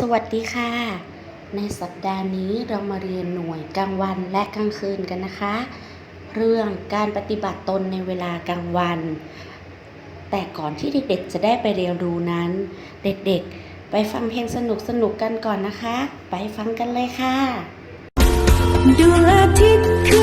สวัสดีค่ะ ในสัปดาห์นี้เรามาเรียนหน่วยกลางวันและกลางคืนกันนะคะ เรื่องการปฏิบัติตนในเวลากลางวัน แต่ก่อนที่เด็กๆจะได้ไปเรียนรู้นั้น เด็กๆ ไปฟังเพลงสนุกๆกันก่อนนะคะ ไปฟังกันเลยค่ะดวงอาทิตย์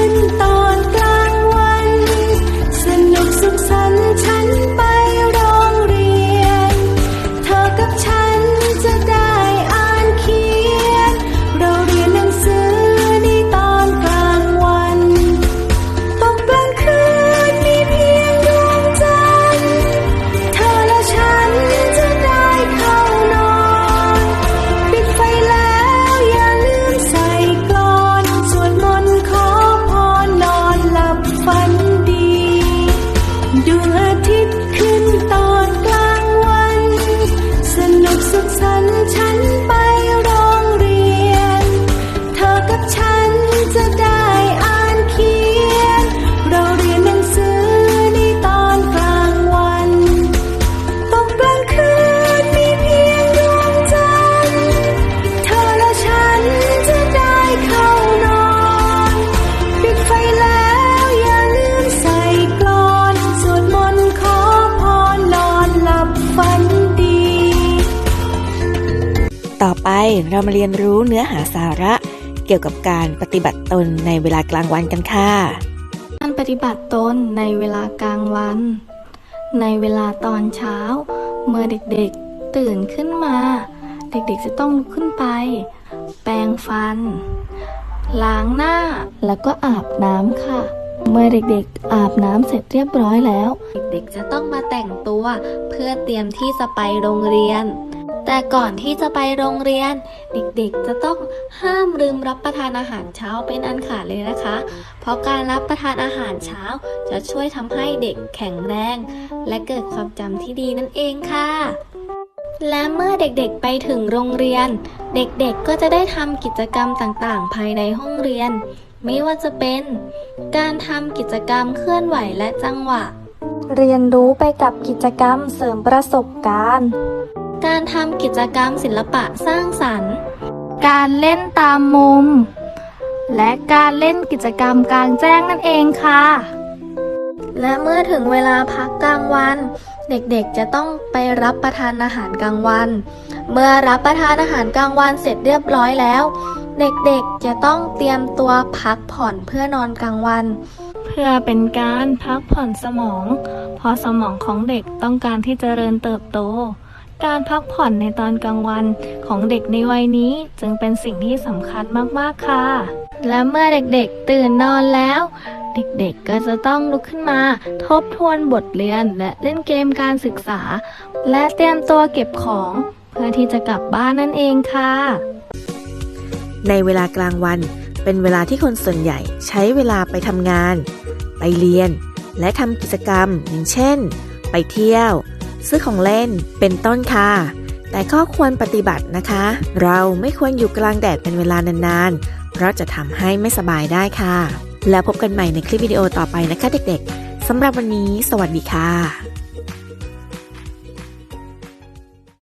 ไปเรามาเรียนรู้เนื้อหาสาระเกี่ยวกับการปฏิบัติตนในเวลากลางวันกันค่ะ การปฏิบัติตนในเวลากลางวัน ในเวลาตอนเช้า เมื่อเด็กๆตื่นขึ้นมา เด็กๆจะต้องลุกขึ้นไป แปรงฟัน ล้างหน้าแล้วก็อาบน้ำค่ะเมื่อเด็กๆ อาบน้ำเสร็จเรียบร้อยแล้ว เด็กๆ จะต้องมาแต่งตัวเพื่อเตรียมที่จะไปโรงเรียน แต่ก่อนที่จะไปโรงเรียน เด็กๆ จะต้องห้ามลืมรับประทานอาหารเช้าเป็นอันขาดเลยนะคะ เพราะการรับประทานอาหารเช้า จะช่วยทำให้เด็กแข็งแรง และเกิดความจำที่ดีนั่นเองค่ะ และเมื่อเด็กๆไปถึงโรงเรียน เด็กๆก็จะได้ทำกิจกรรมต่างๆ ภายในห้องเรียน ไม่ว่าจะเป็น การทำกิจกรรมเคลื่อนไหวและจังหวะ เรียนรู้ไปกับกิจกรรมเสริมประสบการณ์ การทำกิจกรรมศิลปะสร้างสรรค์ การเล่นตามมุม และการเล่นกิจกรรมกลางแจ้งนั่นเองค่ะ และเมื่อถึงเวลาพักกลางวัน เด็กๆจะต้องไปรับประทานอาหารกลางวัน เมื่อรับประทานอาหารกลางวันเสร็จเรียบร้อยแล้ว เด็กๆจะต้องเตรียมตัวพักผ่อนเพื่อนอนกลางวันเพื่อเป็นการพักผ่อนสมอง เพราะสมองของเด็กต้องการที่จะเจริญเติบโต การพักผ่อนในตอนกลางวันของเด็กในวัยนี้จึงเป็นสิ่งที่สำคัญมากๆค่ะ และเมื่อเด็กๆตื่นนอนแล้ว เด็กๆก็จะต้องลุกขึ้นมา ทบทวนบทเรียนและเล่นเกมการศึกษา และเตรียมตัวเก็บของ เพื่อที่จะกลับบ้านนั่นเองค่ะ ในเวลากลางวันเป็นเวลาที่คนส่วนใหญ่ใช้เวลาไปทำงาน ไปเรียน และทำกิจกรรมอย่างเช่น ไปเที่ยว ซื้อของเล่นเป็นต้นค่ะ แต่ก็ควรปฏิบัตินะคะ เราไม่ควรอยู่กลางแดดเป็นเวลานานๆ เพราะจะทำให้ไม่สบายได้ค่ะ แล้วพบกันใหม่ในคลิปวิดีโอต่อไปนะคะเด็กๆสำหรับวันนี้ สวัสดีค่ะ